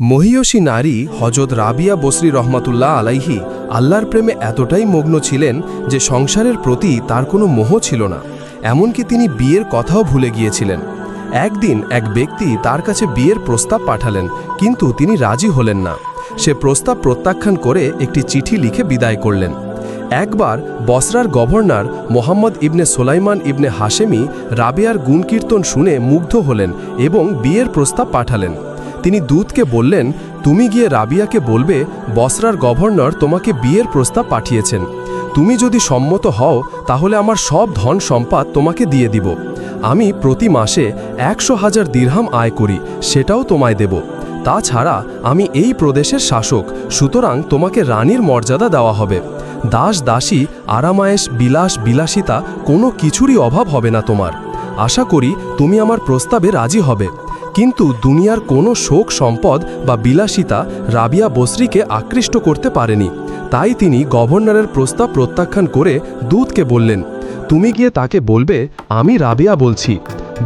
মহিয়সী নারী হজরত রাবিয়া বসরি রহমাতুল্লাহ আলাইহি আল্লাহর প্রেমে এতটাই মগ্ন ছিলেন যে সংসারের প্রতি তার কোনো মোহ ছিল না। এমনকি তিনি বিয়ের কথাও ভুলে গিয়েছিলেন। একদিন এক ব্যক্তি তার কাছে বিয়ের প্রস্তাব পাঠালেন, কিন্তু তিনি রাজি হলেন না। সে প্রস্তাব প্রত্যাখ্যান করে একটি চিঠি লিখে বিদায় করলেন। একবার বসরার governor Mohammad ibn Sulaiman ibn Hashimi রাবিয়ার গুণকীর্তন শুনে মুগ্ধ হলেন এবং বিয়ের প্রস্তাব পাঠালেন। তিনি দূতকে বললেন, তুমি গিয়ে রাবিয়াকে বলবে, বসরার গভর্নর তোমাকে বিয়ের প্রস্তাব পাঠিয়েছেন। তুমি যদি সম্মত হও, তাহলে আমার সব ধন সম্পদ তোমাকে দিয়ে দিব। আমি প্রতি মাসে একশো হাজার দিরহাম আয় করি, সেটাও তোমায় দেব। তাছাড়া আমি এই প্রদেশের শাসক, সুতরাং তোমাকে রানীর মর্যাদা দেওয়া হবে। দাস দাসী, আরামায়েশ, বিলাস বিলাসিতা কোনো কিছুরই অভাব হবে না তোমার। আশা করি তুমি আমার প্রস্তাবে রাজি হবে। কিন্তু দুনিয়ার কোনো শোক সম্পদ বা বিলাসিতা রাবিয়া বসরিকে আকৃষ্ট করতে পারেনি। তাই তিনি গভর্নরের প্রস্তাব প্রত্যাখ্যান করে দূতকে বললেন, তুমি গিয়ে তাকে বলবে, আমি রাবিয়া বলছি।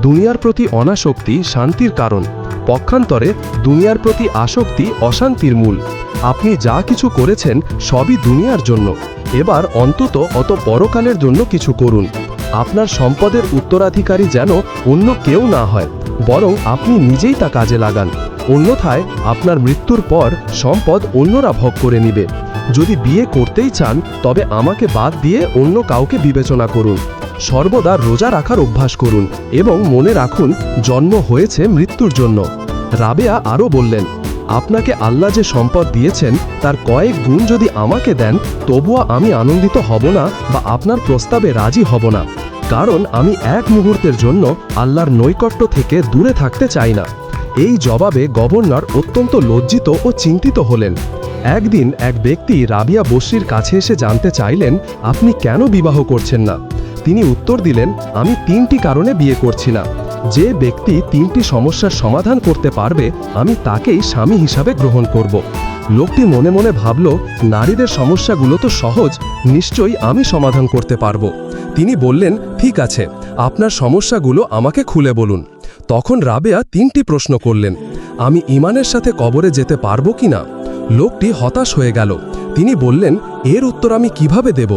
দুনিয়ার প্রতি অনাসক্তি শান্তির কারণ। পক্ষান্তরে দুনিয়ার প্রতি আসক্তি অশান্তির মূল। আপনি যা কিছু করেছেন সবই দুনিয়ার জন্য। এবার অন্তত অত পরকালের জন্য কিছু করুন। আপনার সম্পদের উত্তরাধিকারী যেন অন্য কেউ না হয়। বরং আপনি নিজেই তা কাজে লাগান। অন্যথায় আপনার মৃত্যুর পর সম্পদ অন্যরা ভোগ করে নিবে। যদি বিয়ে করতেই চান, তবে আমাকে বাদ দিয়ে অন্য কাউকে বিবেচনা করুন। সর্বদা রোজা রাখার অভ্যাস করুন এবং মনে রাখুন, জন্ম হয়েছে মৃত্যুর জন্য। রাবেয়া আরও বললেন, আপনাকে আল্লাহ যে সম্পদ দিয়েছেন, তার কয়েক গুণ যদি আমাকে দেন, তবুও আমি আনন্দিত হব না বা আপনার প্রস্তাবে রাজি হব না। কারণ আমি এক মুহূর্তের জন্য আল্লাহর নৈকট্য থেকে দূরে থাকতে চাই না। এই জবাবে গভর্নর অত্যন্ত লজ্জিত ও চিন্তিত হলেন। একদিন এক ব্যক্তি রাবিয়া বসির কাছে এসে জানতে চাইলেন, আপনি কেন বিবাহ করছেন না? তিনি উত্তর দিলেন, আমি তিনটি কারণে বিয়ে করছি না। যে ব্যক্তি তিনটি সমস্যার সমাধান করতে পারবে, আমি তাকেই স্বামী হিসাবে গ্রহণ করব। লোকটি মনে মনে ভাবল, নারীদের সমস্যাগুলো তো সহজ, নিশ্চয়ই আমি সমাধান করতে পারব। তিনি বললেন, ঠিক আছে, আপনার সমস্যাগুলো আমাকে খুলে বলুন। তখন রাবেয়া তিনটি প্রশ্ন করলেন, আমি ইমানের সাথে কবরে যেতে পারব কি না লোকটি হতাশ হয়ে গেল। তিনি বললেন, এর উত্তর আমি কীভাবে দেব?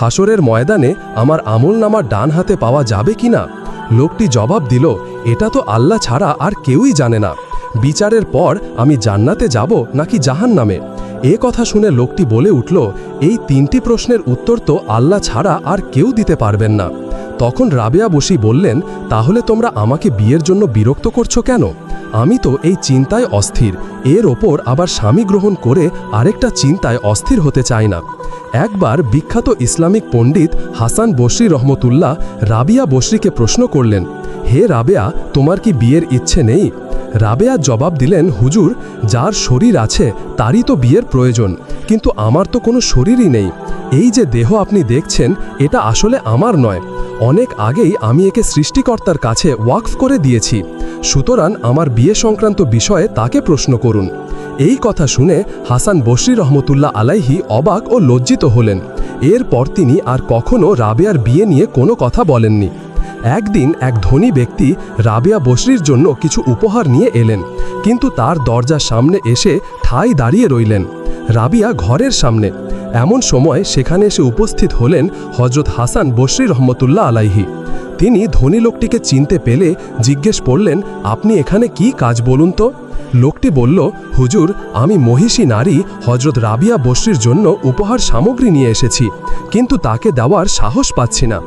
হাসরের ময়দানে আমার আমল নামার ডান হাতে পাওয়া যাবে কি না লোকটি জবাব দিল, এটা তো আল্লাহ ছাড়া আর কেউই জানে না। বিচারের পর আমি জান্নাতে যাব নাকি জাহান নামে এ কথা শুনে লোকটি বলে উঠল, এই তিনটি প্রশ্নের উত্তর তো আল্লাহ ছাড়া আর কেউ দিতে পারবেন না। তখন রাবেয়া বসি বললেন, তাহলে তোমরা আমাকে বিয়ের জন্য বিরক্ত করছ কেন? আমি তো এই চিন্তায় অস্থির। এর ওপর আবার স্বামী গ্রহণ করে আরেকটা চিন্তায় অস্থির হতে চাই না। একবার বিখ্যাত ইসলামিক পণ্ডিত হাসান বসরি রহমতুল্লাহ রাবিয়া বসরিকে প্রশ্ন করলেন, হে রাবেয়া, তোমার কি বিয়ের ইচ্ছে নেই? রাবেয়া জবাব দিলেন, হুজুর, যার শরীর আছে তারই তো বিয়ের প্রয়োজন, কিন্তু আমার তো কোনো শরীরই নেই। এই যে দেহ আপনি দেখছেন, এটা আসলে আমার নয়। অনেক আগেই আমি একে সৃষ্টিকর্তার কাছে ওয়াকফ করে দিয়েছি। সুতরাং আমার বিয়ে সংক্রান্ত বিষয়ে তাকে প্রশ্ন করুন। এই কথা শুনে হাসান বশরি রহমতুল্লাহ আলাইহি অবাক ও লজ্জিত হলেন। এরপর তিনি আর কখনও রাবেয়ার বিয়ে নিয়ে কোনো কথা বলেননি। একদিন এক ধনী ব্যক্তি রাবিয়া বসরির জন্য কিছু উপহার নিয়ে এলেন, কিন্তু তার দরজার সামনে এসে ঠাই দাঁড়িয়ে রইলেন। রাবিয়া ঘরের সামনে, এমন সময় সেখানে এসে উপস্থিত হলেন হজরত হাসান বসরি রহমতুল্লাহ আলাইহি। তিনি ধনী লোকটিকে চিনতে পেলে জিজ্ঞেস করলেন, আপনি এখানে কি কাজ বলুন তো? লোকটি বলল, হুজুর, আমি মহিষী নারী হজরত রাবিয়া বসরির জন্য উপহার সামগ্রী নিয়ে এসেছি, কিন্তু তাকে দেওয়ার সাহস পাচ্ছি না।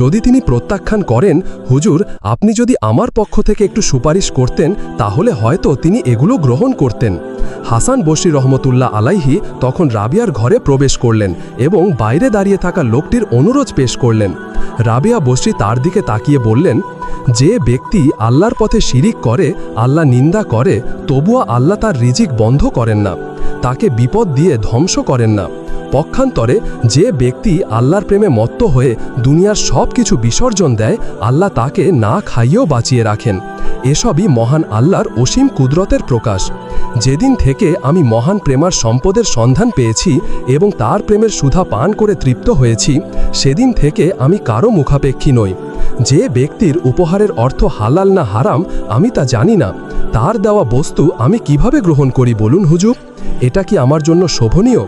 যদি তিনি প্রত্যাখ্যান করেন, হুজুর, আপনি যদি আমার পক্ষ থেকে একটু সুপারিশ করতেন, তাহলে হয়তো তিনি এগুলো গ্রহণ করতেন। হাসান বশির রহমতুল্লাহ আলাইহি তখন রাবিয়ার ঘরে প্রবেশ করলেন এবং বাইরে দাঁড়িয়ে থাকা লোকটির অনুরোধ পেশ করলেন। রাবিয়া বসরি তার দিকে তাকিয়ে বললেন, যে ব্যক্তি আল্লাহর পথে শিরিক করে, আল্লাহ নিন্দা করে, তবুও আল্লাহ তার রিজিক বন্ধ করেন না। তাকে বিপদ দিয়ে ধ্বংস করেন না। পক্ষান্তরে যে ব্যক্তি আল্লাহর প্রেমে মত্ত হয়ে দুনিয়ার সব কিছু বিসর্জন দেয়, আল্লাহ তাকে না খাইয়েও বাঁচিয়ে রাখেন। এসবই মহান আল্লাহর অসীম কুদরতের প্রকাশ। যেদিন থেকে আমি মহান প্রেমার সম্পদের সন্ধান পেয়েছি এবং তার প্রেমের সুধা পান করে তৃপ্ত হয়েছি, সেদিন থেকে আমি কারও মুখাপেক্ষী নই। যে ব্যক্তির উপহারের অর্থ হালাল না হারাম, আমি তা জানি না। তার দেওয়া বস্তু আমি কীভাবে গ্রহণ করি বলুন হুজুর? এটা কি আমার জন্য শোভনীয়?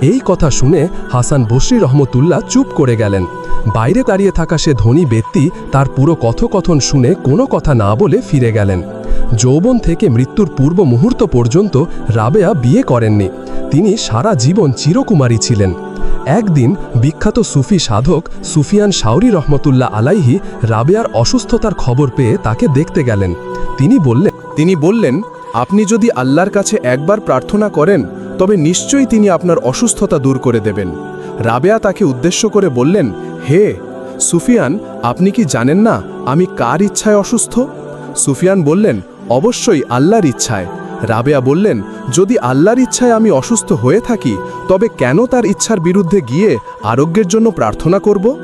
এই কথা শুনে হাসান বসরি রহমতুল্লাহ চুপ করে গেলেন। বাইরে দাঁড়িয়ে থাকা সে ধনী ব্যক্তি তার পুরো কথোকথন শুনে কোনো কথা না বলে ফিরে গেলেন। যৌবন থেকে মৃত্যুর পূর্ব মুহূর্ত পর্যন্ত রাবেয়া বিয়ে করেননি। তিনি সারা জীবন চিরকুমারী ছিলেন। একদিন বিখ্যাত সুফি সাধক সুফিয়ান শাওরি রহমতুল্লাহ আলাইহি রাবেয়ার অসুস্থতার খবর পেয়ে তাকে দেখতে গেলেন। তিনি বললেন তিনি বললেন, আপনি যদি আল্লাহর কাছে একবার প্রার্থনা করেন, তবে নিশ্চয়ই তিনি আপনার অসুস্থতা দূর করে দেবেন। রাবেয়া তাকে উদ্দেশ্য করে বললেন, হে, সুফিয়ান, আপনি কি জানেন না আমি কার ইচ্ছায় অসুস্থ? সুফিয়ান বললেন, অবশ্যই আল্লাহর ইচ্ছায়। রাবেয়া বললেন, যদি আল্লাহর ইচ্ছায় আমি অসুস্থ হয়ে থাকি, তবে কেন তার ইচ্ছার বিরুদ্ধে গিয়ে আরোগ্যের জন্য প্রার্থনা করব?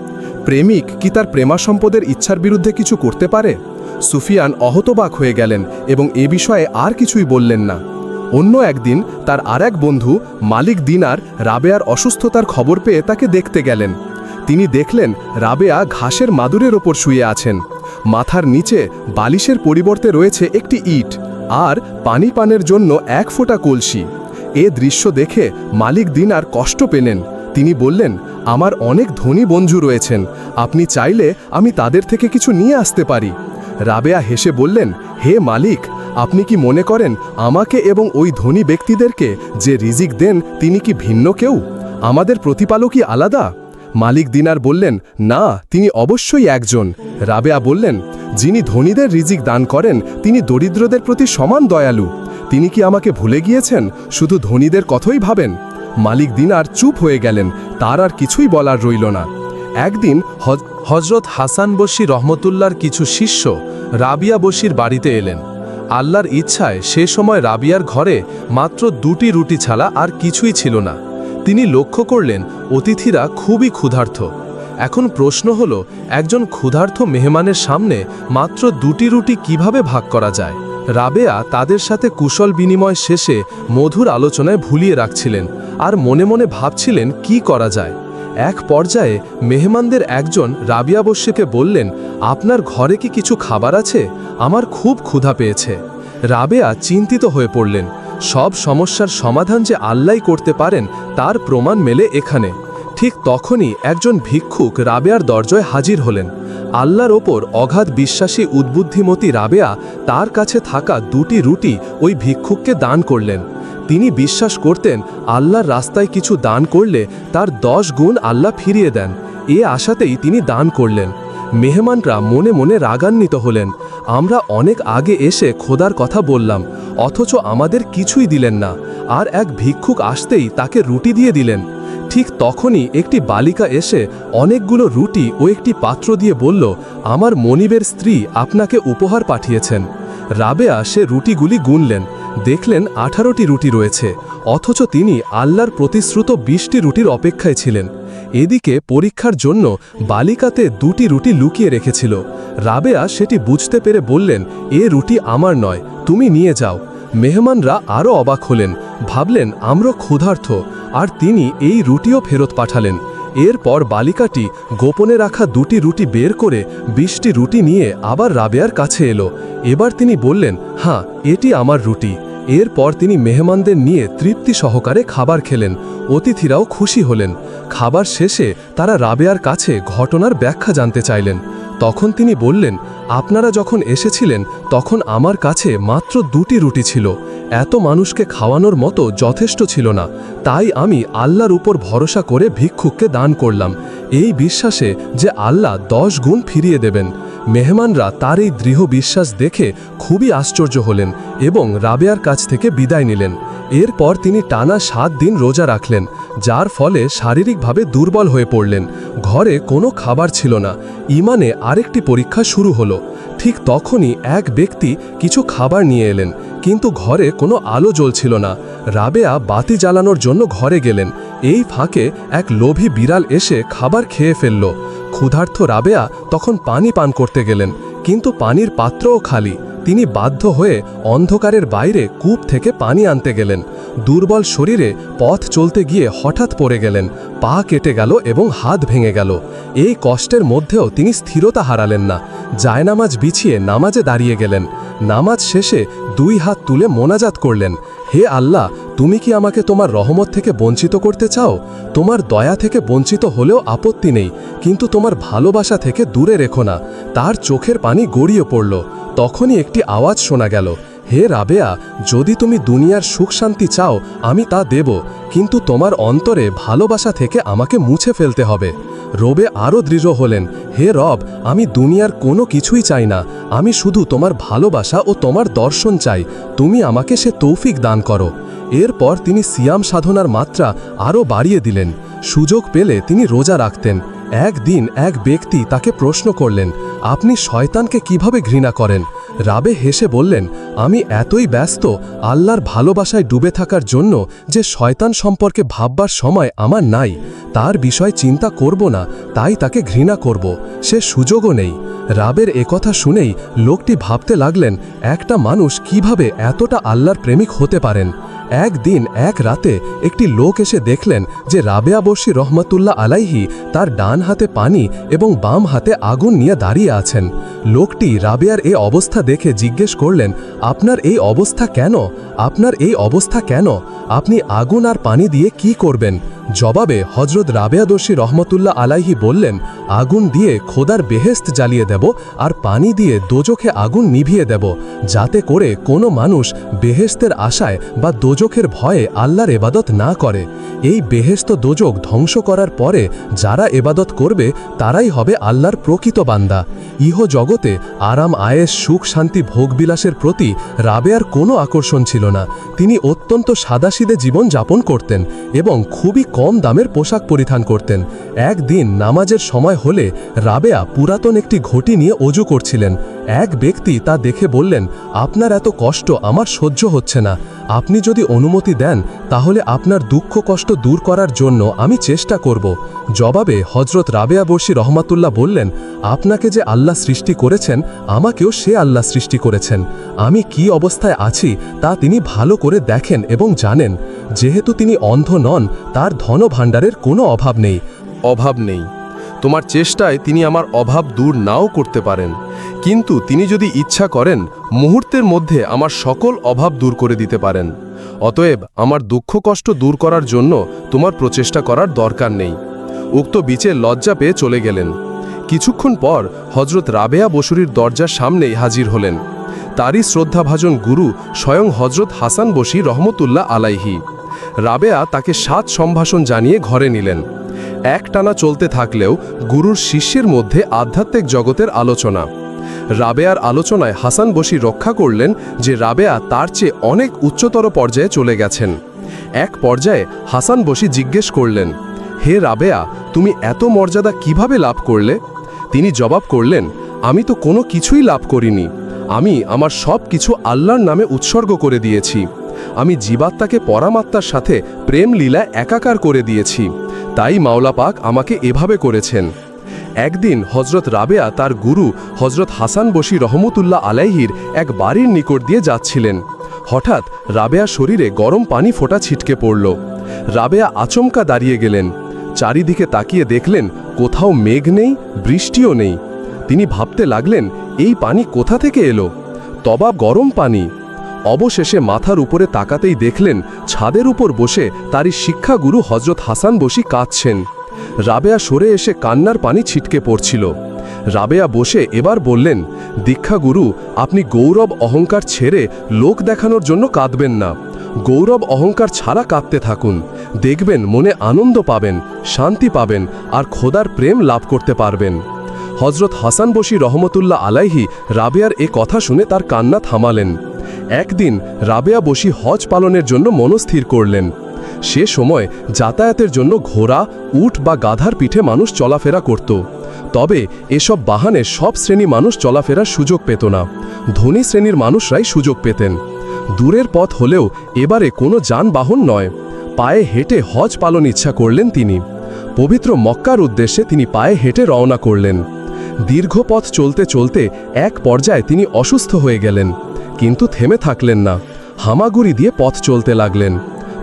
প্রেমিক কি তার প্রেমা সম্পদের ইচ্ছার বিরুদ্ধে কিছু করতে পারে? সুফিয়ান অহতবাক হয়ে গেলেন এবং এ বিষয়ে আর কিছুই বললেন না। অন্য একদিন তার আর এক বন্ধু, মালিক দিনার, রাবেয়ার অসুস্থতার খবর পেয়ে তাকে দেখতে গেলেন। তিনি দেখলেন রাবেয়া ঘাসের মাদুরের ওপর শুয়ে আছেন। মাথার নিচে বালিশের পরিবর্তে রয়েছে একটি ইট। আর পানি পানের জন্য এক ফোঁটা কলসি। এ দৃশ্য দেখে মালিক দিন আর কষ্ট পেলেন। তিনি বললেন, আমার অনেক ধনী বন্ধু রয়েছেন। আপনি চাইলে আমি তাদের থেকে কিছু নিয়ে আসতে পারি। রাবেয়া হেসে বললেন, হে মালিক, আপনি কি মনে করেন আমাকে এবং ওই ধনী ব্যক্তিদেরকে যে রিজিক দেন, তিনি কি ভিন্ন কেউ? আমাদের প্রতিপালকই আলাদা? মালিক দিনার বললেন, না, তিনি অবশ্যই একজন। রাবেয়া বললেন, যিনি ধনীদের রিজিক দান করেন, তিনি দরিদ্রদের প্রতি সমান দয়ালু। তিনি কি আমাকে ভুলে গিয়েছেন? শুধু ধনীদের কথাই ভাবেন? মালিক দিনার চুপ হয়ে গেলেন, তার আর কিছুই বলার রইল না। একদিন হজরত হাসান বশি রহমতুল্লার কিছু শিষ্য রাবিয়া বশির বাড়িতে এলেন। আল্লাহর ইচ্ছায় সে সময় রাবিয়ার ঘরে মাত্র দুটি রুটি ছাড়া আর কিছুই ছিল না। তিনি লক্ষ্য করলেন অতিথিরা খুবই ক্ষুধার্থ। এখন প্রশ্ন হল, একজন ক্ষুধার্ত মেহমানের সামনে মাত্র দুটি রুটি কীভাবে ভাগ করা যায়? রাবেয়া তাদের সাথে কুশল বিনিময় শেষে মধুর আলোচনায় ভুলিয়ে রাখছিলেন আর মনে মনে ভাবছিলেন কি করা যায়। এক পর্যায়ে মেহমানদের একজন রাবিয়া বস্যকে বললেন, আপনার ঘরে কি কিছু খাবার আছে? আমার খুব ক্ষুধা পেয়েছে। রাবেয়া চিন্তিত হয়ে পড়লেন। সব সমস্যার সমাধান যে আল্লাই করতে পারেন, তার প্রমাণ মেলে এখানে। ঠিক তখনই একজন ভিক্ষুক রাবেয়ার দরজায় হাজির হলেন। আল্লাহর ওপর অগাধ বিশ্বাসী উদ্বুদ্ধিমতী রাবেয়া তার কাছে থাকা দুটি রুটি ওই ভিক্ষুককে দান করলেন। তিনি বিশ্বাস করতেন, আল্লাহর রাস্তায় কিছু দান করলে তার দশ গুণ আল্লাহ ফিরিয়ে দেন। এ আশাতেই তিনি দান করলেন। মেহমানরা মনে মনে রাগান্বিত হলেন। আমরা অনেক আগে এসে খোদার কথা বললাম। অথচ আমাদের কিছুই দিলেন না। আর এক ভিক্ষুক আসতেই তাকে রুটি দিয়ে দিলেন। ঠিক তখনই একটি বালিকা এসে অনেকগুলো রুটি ও একটি পাত্র দিয়ে বলল, আমার মনিবের স্ত্রী আপনাকে উপহার পাঠিয়েছেন। রাবেয়া সে রুটিগুলি গুনলেন। দেখলেন আঠারোটি রুটি রয়েছে, অথচ তিনি আল্লাহর প্রতিশ্রুত বিশটি রুটির অপেক্ষায় ছিলেন। এদিকে পরীক্ষার জন্য বালিকাতে দুটি রুটি লুকিয়ে রেখেছিল। রাবেয়া সেটি বুঝতে পেরে বললেন, এ রুটি আমার নয়, তুমি নিয়ে যাও। মেহমানরা আরও অবাক হলেন, ভাবলেন, আমরা ক্ষুধার্থ আর তিনি এই রুটিও ফেরত পাঠালেন। এরপর বালিকাটি গোপনে রাখা দুটি রুটি বের করে বিশটি রুটি নিয়ে আবার রাবেয়ার কাছে এলো। এবার তিনি বললেন হ্যাঁ এটি আমার রুটি। এরপর তিনি মেহমানদের নিয়ে তৃপ্তি সহকারে খাবার খেলেন। অতিথিরাও খুশি হলেন। খাবার শেষে তারা রাবেয়ার কাছে ঘটনার ব্যাখ্যা জানতে চাইলেন। তখন তিনি বললেন, আপনারা যখন এসেছিলেন, তখন আমার কাছে মাত্র দুটি রুটি ছিল। এত মানুষকে খাওয়ানোর মতো যথেষ্ট ছিল না। তাই আমি আল্লাহর উপর ভরসা করে ভিক্ষুককে দান করলাম। এই বিশ্বাসে যে আল্লাহ দশ গুণ ফিরিয়ে দেবেন। মেহমানরা তার এই দৃঢ় বিশ্বাস দেখে খুবই আশ্চর্য হলেন এবং রাবেয়ার কাছ থেকে বিদায় নিলেন। এরপর তিনি টানা সাত দিন রোজা রাখলেন, যার ফলে শারীরিকভাবে দুর্বল হয়ে পড়লেন। ঘরে কোনো খাবার ছিল না। ইমানে আরেকটি পরীক্ষা শুরু হলো। ঠিক তখনই এক ব্যক্তি কিছু খাবার নিয়ে এলেন, কিন্তু ঘরে কোনো আলো জ্বলছিল না। রাবেয়া বাতি জ্বালানোর জন্য ঘরে গেলেন। এই ফাঁকে এক লোভী বিড়াল এসে খাবার খেয়ে ফেলল। ক্ষুধার্থ রাবেয়া তখন পানি পান করতে গেলেন। কিন্তু পানির পাত্রও খালি। তিনি বাধ্য হয়ে অন্ধকারের বাইরে কূপ থেকে পানি আনতে গেলেন। দুর্বল শরীরে পথ চলতে গিয়ে হঠাৎ পড়ে গেলেন, পা কেটে গেল এবং হাত ভেঙে গেল। এই কষ্টের মধ্যেও তিনি স্থিরতা হারালেন না। জায়নামাজ বিছিয়ে নামাজে দাঁড়িয়ে গেলেন। নামাজ শেষে দুই হাত তুলে মোনাজাত করলেন। হে আল্লাহ তুমি কি আমাকে তোমার রহমত থেকে বঞ্চিত করতে চাও? তোমার দয়া থেকে বঞ্চিত হলেও আপত্তি নেই, কিন্তু তোমার ভালোবাসা থেকে দূরে রেখো না। তার চোখের পানি গড়িয়ে পড়ল। তখনই একটি আওয়াজ শোনা গেল, হে রাবেয়া, যদি তুমি দুনিয়ার সুখ শান্তি চাও, আমি তা দেব, কিন্তু তোমার অন্তরে ভালোবাসা থেকে আমাকে মুছে ফেলতে হবে। রবে আরও দৃঢ় হলেন, হে রব, আমি দুনিয়ার কোনো কিছুই চাই না, আমি শুধু তোমার ভালোবাসা ও তোমার দর্শন চাই, তুমি আমাকে সে তৌফিক দান করো। এরপর তিনি সিয়াম সাধনার মাত্রা আরও বাড়িয়ে দিলেন। সুযোগ পেলে তিনি রোজা রাখতেন। একদিন এক ব্যক্তি তাকে প্রশ্ন করলেন, আপনি শয়তানকে কীভাবে ঘৃণা করেন? রাবে হেসে বললেন, আমি এতই ব্যস্ত আল্লাহর ভালোবাসায় ডুবে থাকার জন্য যে শয়তান সম্পর্কে ভাববার সময় আমার নাই। তার বিষয় চিন্তা করব না, তাই তাকে ঘৃণা করব। সে সুযোগও নেই। রাবের একথা শুনেই লোকটি ভাবতে লাগলেন, একটা মানুষ কীভাবে এতটা আল্লাহর প্রেমিক হতে পারেন? একদিন এক রাতে একটি লোক এসে দেখলেন যে রাবেয়া বর্ষী রহমতুল্লাহ আলাইহি তার ডান হাতে পানি এবং বাম হাতে আগুন নিয়ে দাঁড়িয়ে আছেন। লোকটি রাবেয়ার এই অবস্থা দেখে জিজ্ঞেস করলেন, আপনার এই অবস্থা কেন? আপনার এই অবস্থা কেন? আপনি আগুন আর পানি দিয়ে কি করবেন? জবাবে হজরত রাবেয়াদর্শী রহমতুল্লাহ আলাইহি বললেন, আগুন দিয়ে খোদার বেহেস্ত জ্বালিয়ে দেব আর পানি দিয়ে দোজখে আগুন নিভিয়ে দেব, যাতে করে কোনো মানুষ বেহেস্তের আশায় বা দোজখের ভয়ে আল্লাহর এবাদত না করে, এই বেহেস্ত দোজক ধ্বংস করার পরে যারা এবাদত করবে, তারাই হবে আল্লাহর প্রকৃত বান্দা। ইহ জগতে আরাম আয়েস সুখ, শান্তি, ভোগবিলাসের প্রতি রাবেয়ার কোনো আকর্ষণ ছিল না। তিনি অত্যন্ত সাদাসিদে জীবন যাপন করতেন এবং খুবই কম দামের পোশাক পরিধান করতেন। একদিন নামাজের সময় হলে রাবেয়া পুরাতন একটি ঘটি নিয়ে অজু করছিলেন। এক ব্যক্তি তা দেখে বললেন, আপনার এত কষ্ট, আমার সহ্য হচ্ছে না। আপনি যদি অনুমতি দেন, তাহলে আপনার দুঃখ কষ্ট দূর করার জন্য আমি চেষ্টা করব। জবাবে হজরত রাবেয়া বর্ষী রহমাতুল্লাহ বললেন, আপনাকে যে আল্লাহ সৃষ্টি করেছেন, আমাকেও সে আল্লাহ সৃষ্টি করেছেন। আমি কি অবস্থায় আছি, তা তিনি ভালো করে দেখেন এবং জানেন। যেহেতু তিনি অন্ধ নন, তার ধনভাণ্ডারের কোনো অভাব নেই। অভাব নেই। তোমার চেষ্টায় তিনি আমার অভাব দূর নাও করতে পারেন। কিন্তু তিনি যদি ইচ্ছা করেন, মুহূর্তের মধ্যে আমার সকল অভাব দূর করে দিতে পারেন। অতএব আমার দুঃখ কষ্ট দূর করার জন্য তোমার প্রচেষ্টা করার দরকার নেই। উক্ত বিচে লজ্জা পেয়ে চলে গেলেন। কিছুক্ষণ পর হজরত রাবেয়া বসুরির দরজার সামনেই হাজির হলেন। তারই শ্রদ্ধাভাজন গুরু স্বয়ং হজরত হাসান বসি রহমতুল্লাহ আলাইহি। রাবেয়া তাকে সাত সম্ভাষণ জানিয়ে ঘরে নিলেন। একটানা চলতে থাকলেও গুরুর শিষ্যের মধ্যে আধ্যাত্মিক জগতের আলোচনা। রাবেয়ার আলোচনায় হাসান বসি রক্ষা করলেন যে রাবেয়া তার চেয়ে অনেক উচ্চতর পর্যায়ে চলে গেছেন। এক পর্যায়ে হাসান বসি জিজ্ঞেস করলেন, হে রাবেয়া, তুমি এত মর্যাদা কীভাবে লাভ করলে? তিনি জবাব করলেন, আমি তো কোনো কিছুই লাভ করিনি। আমি আমার সব কিছু আল্লাহর নামে উৎসর্গ করে দিয়েছি। আমি জীবাত্মাকে পরামাত্মার সাথে প্রেম, লীলা, একাকার করে দিয়েছি। তাই মাওলা পাক আমাকে এভাবে করেছেন। একদিন হজরত রাবেয়া তার গুরু হজরত হাসান বসি রহমতুল্লাহ আলাইহির এক বাড়ির নিকট দিয়ে যাচ্ছিলেন। হঠাৎ রাবেয়া শরীরে গরম পানি ফোঁটা ছিটকে পড়ল। রাবেয়া আচমকা দাঁড়িয়ে গেলেন। চারিদিকে তাকিয়ে দেখলেন, কোথাও মেঘ নেই, বৃষ্টিও নেই। তিনি ভাবতে লাগলেন, এই পানি কোথা থেকে এলো? তবা গরম পানি। অবশেষে মাথার উপরে তাকাতেই দেখলেন, ছাদের উপর বসে তারই শিক্ষাগুরু হজরত হাসান বসি কাঁদছেন। রাবেয়া সরে এসে কান্নার পানি ছিটকে পড়ছিল। রাবেয়া বসে এবার বললেন দীক্ষাগুরু আপনি গৌরব অহংকার ছেড়ে লোক দেখানোর জন্য কাঁদবেন না। গৌরব অহংকার ছাড়া কাঁদতে থাকুন। দেখবেন মনে আনন্দ পাবেন, শান্তি পাবেন আর খোদার প্রেম লাভ করতে পারবেন। হজরত হাসান বসি রহমতুল্লাহ আলাইহি রাবেয়ার এ কথা শুনে তার কান্না থামালেন। একদিন রাবেয়া বসি হজ পালনের জন্য মনস্থির করলেন। সে সময় যাতায়াতের জন্য ঘোড়া, উট বা গাধার পিঠে মানুষ চলাফেরা করত। তবে এসব বাহানে সব শ্রেণি মানুষ চলাফেরার সুযোগ পেত না। ধনী শ্রেণির মানুষরাই সুযোগ পেতেন। দূরের পথ হলেও এবারে কোনো যানবাহন নয়। পায়ে হেঁটে হজ পালন ইচ্ছা করলেন তিনি। পবিত্র মক্কার উদ্দেশ্যে তিনি পায়ে হেঁটে রওনা করলেন। দীর্ঘ পথ চলতে চলতে এক পর্যায়ে তিনি অসুস্থ হয়ে গেলেন। কিন্তু থেমে থাকলেন না। হামাগুড়ি দিয়ে পথ চলতে লাগলেন।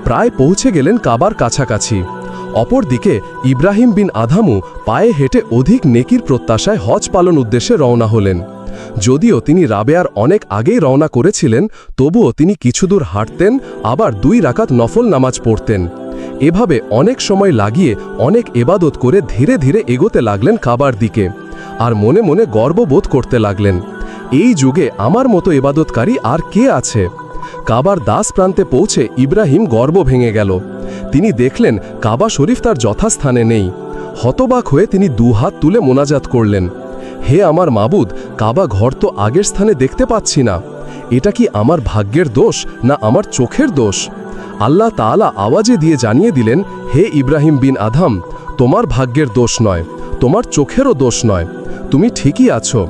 প্রায় পৌঁছে গেলেন কাবার কাছাকাছি। অপরদিকে ইব্রাহিম বিন আধামু পায়ে হেঁটে অধিক নেকির প্রত্যাশায় হজ পালন উদ্দেশ্যে রওনা হলেন। যদিও তিনি রাবেয়ার অনেক আগেই রওনা করেছিলেন, তবুও তিনি কিছুদূর হাঁটতেন, আবার দুই রাকাত নফল নামাজ পড়তেন। এভাবে অনেক সময় লাগিয়ে অনেক এবাদত করে ধীরে ধীরে এগোতে লাগলেন কাবার দিকে আর মনে মনে গর্ববোধ করতে লাগলেন। এই যুগে আমার মতো এবাদতকারী আর কে আছে? কাবার দাস প্রান্তে পৌঁছে ইব্রাহিম গর্ব ভেঙে গেল। তিনি দেখলেন কাবা শরীফ তার যথাস্থানে নেই। হতবাক হয়ে তিনি দুহাত তুলে মোনাজাত করলেন। হে আমার মাবুদ, কাবা ঘর তো আগের স্থানে দেখতে পাচ্ছি না। এটা কি আমার ভাগ্যের দোষ না আমার চোখের দোষ? আল্লাহ তাআলা আওয়াজে দিয়ে জানিয়ে দিলেন, হে ইব্রাহিম বিন আধাম তোমার ভাগ্যের দোষ নয়, তোমার চোখেরও দোষ নয়। তুমি ঠিকই আছো।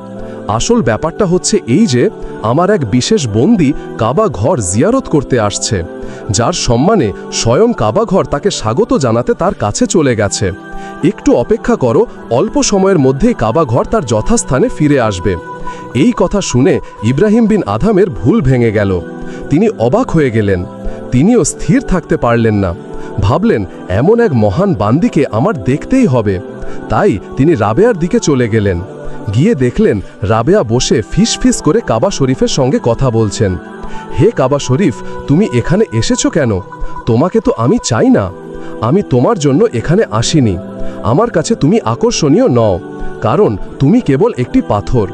আসল ব্যাপারটা হচ্ছে এই যে, আমার এক বিশেষ বন্দি কাবা ঘর জিয়ারত করতে আসছে, যার সম্মানে স্বয়ং কাবা ঘর তাকে স্বাগত জানাতে তার কাছে চলে গেছে। একটু অপেক্ষা করো, অল্প সময়ের মধ্যেই কাবা ঘর তার যথাস্থানে ফিরে আসবে। এই কথা শুনে ইব্রাহিম বিন আধামের ভুল ভেঙে গেল। তিনি অবাক হয়ে গেলেন। তিনিও স্থির থাকতে পারলেন না। ভাবলেন, এমন এক মহান বান্দিকে আমার দেখতেই হবে। তাই তিনি রাবেয়ার দিকে চলে গেলেন। গিয়ে দেখলেন রাবেয়া বসে ফিস ফিস করে কাবা শরীফের সঙ্গে কথা বলছেন। হে কাবা শরীফ, তুমি এখানে এসেছ কেন? তোমাকে তো আমি চাই না। আমি তোমার জন্য এখানে আসিনি। আমার কাছে তুমি আকর্ষণীয় নও, কারণ তুমি কেবল একটি পাথর।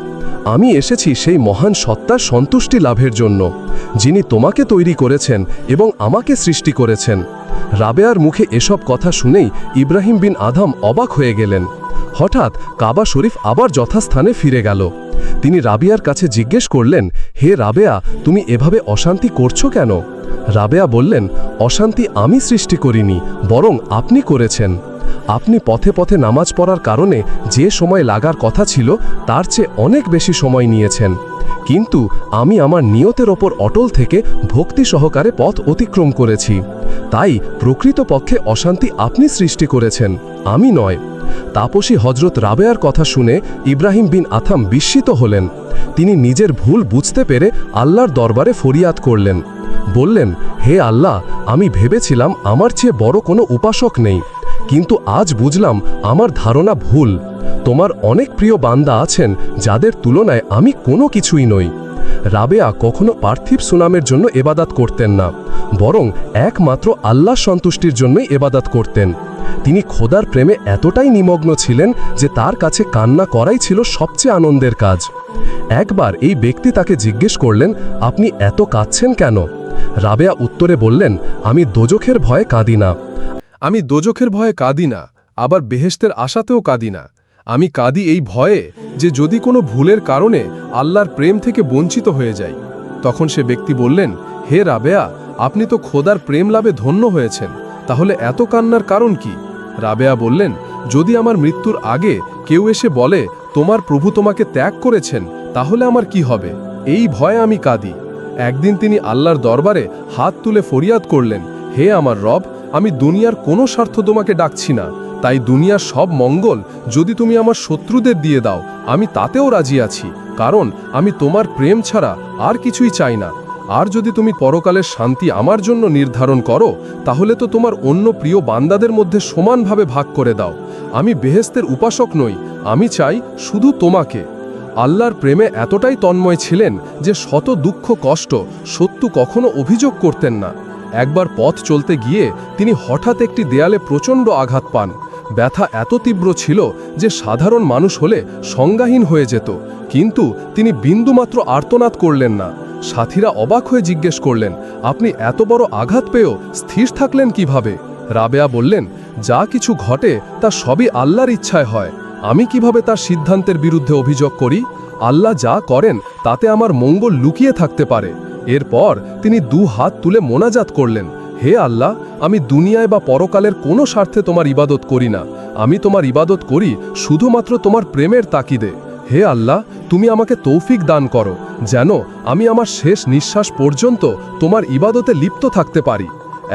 আমি এসেছি সেই মহান সত্তার সন্তুষ্টি লাভের জন্য, যিনি তোমাকে তৈরি করেছেন এবং আমাকে সৃষ্টি করেছেন। রাবেয়ার মুখে এসব কথা শুনেই ইব্রাহিম বিন আধাম অবাক হয়ে গেলেন। হঠাৎ কাবা শরীফ আবার যথাস্থানে ফিরে গেল। তিনি রাবিয়ার কাছে জিজ্ঞেস করলেন, হে রাবেয়া, তুমি এভাবে অশান্তি করছ কেন? রাবেয়া বললেন, অশান্তি আমি সৃষ্টি করিনি, বরং আপনি করেছেন। আপনি পথে পথে নামাজ পড়ার কারণে যে সময় লাগার কথা ছিল, তার চেয়ে অনেক বেশি সময় নিয়েছেন। কিন্তু আমি আমার নিয়তের ওপর অটল থেকে ভক্তি সহকারে পথ অতিক্রম করেছি। তাই প্রকৃতপক্ষে অশান্তি আপনি সৃষ্টি করেছেন, আমি নয়। তাপসী হজরত রাবেয়ার কথা শুনে ইব্রাহিম বিন আথাম বিস্মিত হলেন। তিনি নিজের ভুল বুঝতে পেরে আল্লাহর দরবারে ফরিয়াদ করলেন। বললেন, হে আল্লাহ, আমি ভেবেছিলাম আমার চেয়ে বড় কোনো উপাসক নেই, কিন্তু আজ বুঝলাম আমার ধারণা ভুল। তোমার অনেক প্রিয় বান্দা আছেন, যাদের তুলনায় আমি কোনো কিছুই নই। রাবেয়া কখনো পার্থিব সুনামের জন্য এবাদাত করতেন না, বরং একমাত্র আল্লাহ সন্তুষ্টির জন্যই এবাদাত করতেন। তিনি খোদার প্রেমে এতটাই নিমগ্ন ছিলেন যে তার কাছে কান্না করাই ছিল সবচেয়ে আনন্দের কাজ। একবার এই ব্যক্তি তাকে জিজ্ঞেস করলেন, আপনি এত কাঁদছেন কেন? রাবেয়া উত্তরে বললেন, আমি দোজখের ভয়ে কাঁদি না। আমি দোজখের ভয়ে কাঁদি না, আবার বেহেশতের আশাতেও কাঁদি না। আমি কাঁদি এই ভয়ে যে যদি কোনো ভুলের কারণে আল্লাহর প্রেম থেকে বঞ্চিত হয়ে যাই। তখন সে ব্যক্তি বললেন, হে রাবেয়া, আপনি তো খোদার প্রেম লাভে ধন্য হয়েছেন। তাহলে এত কান্নার কারণ কি? রাবেয়া বললেন, যদি আমার মৃত্যুর আগে কেউ এসে বলে, তোমার প্রভু তোমাকে ত্যাগ করেছেন, তাহলে আমার কি হবে? এই ভয়ে আমি কাঁদি। একদিন তিনি আল্লাহর দরবারে হাত তুলে ফরিয়াদ করলেন, হে আমার রব, আমি দুনিয়ার কোনো স্বার্থ তোমাকে ডাকছি না। তাই দুনিয়ার সব মঙ্গল যদি তুমি আমার শত্রুদের দিয়ে দাও, আমি তাতেও রাজি আছি। কারণ আমি তোমার প্রেম ছাড়া আর কিছুই চাই না। আর যদি তুমি পরকালের শান্তি আমার জন্য নির্ধারণ করো, তাহলে তো তোমার অন্য প্রিয় বান্দাদের মধ্যে সমানভাবে ভাগ করে দাও। আমি বেহেস্তের উপাসক নই, আমি চাই শুধু তোমাকে। আল্লাহর প্রেমে এতটাই তন্ময় ছিলেন যে শত দুঃখ কষ্ট সত্যু কখনো অভিযোগ করতেন না। একবার পথ চলতে গিয়ে তিনি হঠাৎ একটি দেয়ালে প্রচণ্ড আঘাত পান। ব্যথা এত তীব্র ছিল যে সাধারণ মানুষ হলে সংজ্ঞাহীন হয়ে যেত, কিন্তু তিনি বিন্দুমাত্র আর্তনাদ করলেন না। সাথীরা অবাক হয়ে জিজ্ঞেস করলেন, আপনি এত বড় আঘাত পেয়েও স্থির থাকলেন কীভাবে? রাবেয়া বললেন, যা কিছু ঘটে তা সবই আল্লাহর ইচ্ছায় হয়। আমি কীভাবে তার সিদ্ধান্তের বিরুদ্ধে অভিযোগ করি? আল্লাহ যা করেন তাতে আমার মঙ্গল লুকিয়ে থাকতে পারে। এরপর তিনি দু হাত তুলে মোনাজাত করলেন, হে আল্লাহ, আমি দুনিয়ায় বা পরকালের কোনো স্বার্থে তোমার ইবাদত করি না। আমি তোমার ইবাদত করি শুধুমাত্র তোমার প্রেমের তাকিদে। হে আল্লাহ, তুমি আমাকে তৌফিক দান করো, যেন আমি আমার শেষ নিঃশ্বাস পর্যন্ত তোমার ইবাদতে লিপ্ত থাকতে পারি।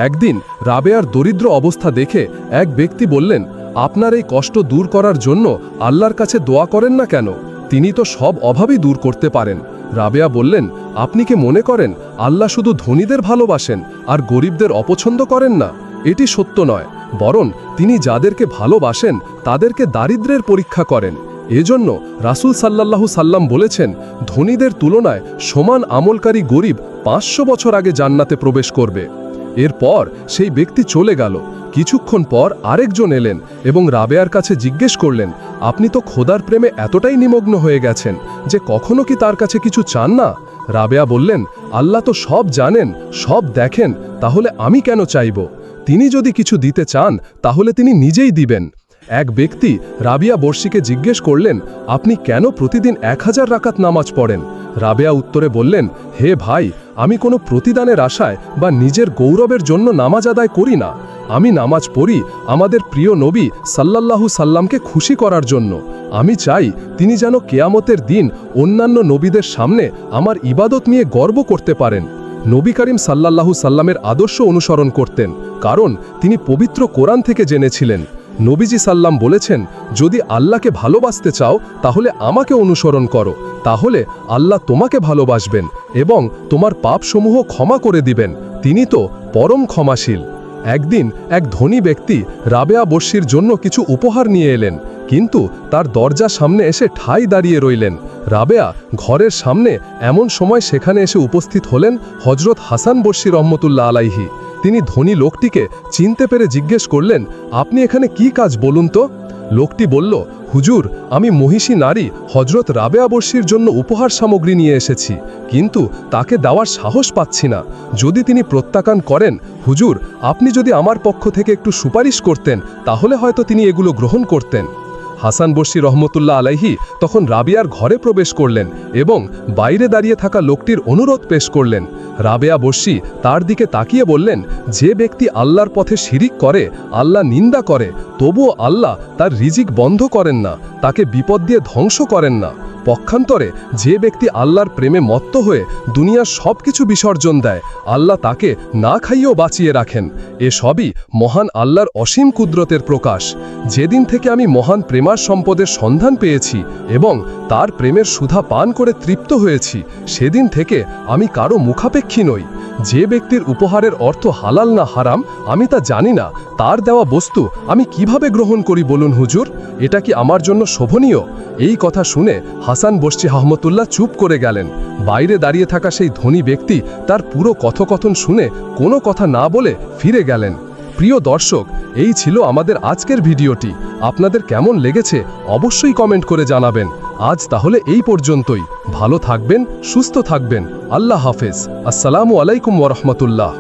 একদিন রাবেয়ার দরিদ্র অবস্থা দেখে এক ব্যক্তি বললেন, আপনার এই কষ্ট দূর করার জন্য আল্লাহর কাছে দোয়া করেন না কেন? তিনি তো সব অভাবই দূর করতে পারেন। রাবেয়া বললেন, আপনি কি মনে করেন আল্লাহ শুধু ধনীদের ভালোবাসেন আর গরিবদের অপছন্দ করেন না? এটি সত্য নয়। বরং তিনি যাদেরকে ভালোবাসেন, তাদেরকে দারিদ্র্যের পরীক্ষা করেন। এজন্য রাসূল সাল্লাল্লাহু সাল্লাম বলেছেন, ধনীদের তুলনায় সমান আমলকারী গরিব পাঁচশো বছর আগে জান্নাতে প্রবেশ করবে। এরপর সেই ব্যক্তি চলে গেল। কিছুক্ষণ পর আরেকজন এলেন এবং রাবেয়ার কাছে জিজ্ঞেস করলেন, আপনি তো খোদার প্রেমে এতটাই নিমগ্ন হয়ে গেছেন যে কখনো কি তার কাছে কিছু চান না? রাবেয়া বললেন, আল্লাহ তো সব জানেন, সব দেখেন, তাহলে আমি কেন চাইব? তিনি যদি কিছু দিতে চান, তাহলে তিনি নিজেই দিবেন। এক ব্যক্তি রাবিয়া বর্ষিকে জিজ্ঞেস করলেন, আপনি কেন প্রতিদিন এক হাজার রাকাত নামাজ পড়েন? রাবেয়া উত্তরে বললেন, হে ভাই, আমি কোনো প্রতিদানের আশায় বা নিজের গৌরবের জন্য নামাজ আদায় করি না। আমি নামাজ পড়ি আমাদের প্রিয় নবী সাল্লাল্লাহু সাল্লামকে খুশি করার জন্য। আমি চাই তিনি যেন কেয়ামতের দিন অন্যান্য নবীদের সামনে আমার ইবাদত নিয়ে গর্ব করতে পারেন। নবী করিম সাল্লাল্লাহু সাল্লামের আদর্শ অনুসরণ করতেন, কারণ তিনি পবিত্র কোরআন থেকে জেনেছিলেন। নবীজি সাল্লাম বলেছেন, যদি আল্লাহকে ভালোবাসতে চাও, তাহলে আমাকে অনুসরণ করো। তাহলে আল্লাহ তোমাকে ভালোবাসবেন এবং তোমার পাপসমূহ ক্ষমা করে দিবেন। তিনি তো পরম ক্ষমাশীল। একদিন এক ধনী ব্যক্তি রাবেয়া বর্ষির জন্য কিছু উপহার নিয়ে এলেন, কিন্তু তার দরজা সামনে এসে ঠাই দাঁড়িয়ে রইলেন। রাবেয়া ঘরের সামনে এমন সময় সেখানে এসে উপস্থিত হলেন হজরত হাসান বর্ষি রহমতুল্লাহ আলাইহি। তিনি ধনী লোকটিকে চিনতে পেরে জিজ্ঞেস করলেন, আপনি এখানে কি কাজ বলুন তো? লোকটি বলল, হুজুর, আমি মহিষী নারী হজরত রাবেয়া বর্ষির জন্য উপহার সামগ্রী নিয়ে এসেছি, কিন্তু তাকে দেওয়ার সাহস পাচ্ছি না। যদি তিনি প্রত্যাখ্যান করেন, হুজুর, আপনি যদি আমার পক্ষ থেকে একটু সুপারিশ করতেন, তাহলে হয়তো তিনি এগুলো গ্রহণ করতেন। হাসান বর্ষি রহমতুল্লাহ আলাইহি তখন রাবিয়ার ঘরে প্রবেশ করলেন এবং বাইরে দাঁড়িয়ে থাকা লোকটির অনুরোধ পেশ করলেন। রাবেয়া বর্ষি তার দিকে তাকিয়ে বললেন, যে ব্যক্তি আল্লাহর পথে শিরিক করে, আল্লাহ নিন্দা করে, তবুও আল্লাহ তার রিজিক বন্ধ করেন না, তাকে বিপদ দিয়ে ধ্বংস করেন না। পক্ষান্তরে যে ব্যক্তি আল্লাহর প্রেমে মত্ত হয়ে দুনিয়ার সব কিছু বিসর্জন দেয়, আল্লাহ তাকে না খাইয়েও বাঁচিয়ে রাখেন। এ সবই মহান আল্লাহর অসীম কুদরতের প্রকাশ। যেদিন থেকে আমি মহান প্রেমার সম্পদের সন্ধান পেয়েছি এবং তার প্রেমের সুধা পান করে তৃপ্ত হয়েছি, সেদিন থেকে আমি কারও মুখাপেক্ষী নই। যে ব্যক্তির উপহারের অর্থ হালাল না হারাম, আমি তা জানি না। তার দেওয়া বস্তু আমি কীভাবে গ্রহণ করি বলুন হুজুর? এটা কি আমার জন্য শোভনীয়? এই কথা শুনে হাসান বসচি আহমতুল্লাহ চুপ করে গেলেন। বাইরে দাঁড়িয়ে থাকা সেই ধনী ব্যক্তি তার পুরো কথোকথন শুনে কোনো কথা না বলে ফিরে গেলেন। প্রিয় দর্শক, এই ছিল আমাদের আজকের ভিডিওটি। আপনাদের কেমন লেগেছে অবশ্যই কমেন্ট করে জানাবেন। আজ তাহলে এই পর্যন্তই। ভালো থাকবেন, সুস্থ থাকবেন। আল্লাহ হাফেজ। আসসালামু আলাইকুম ওরহমতুল্লাহ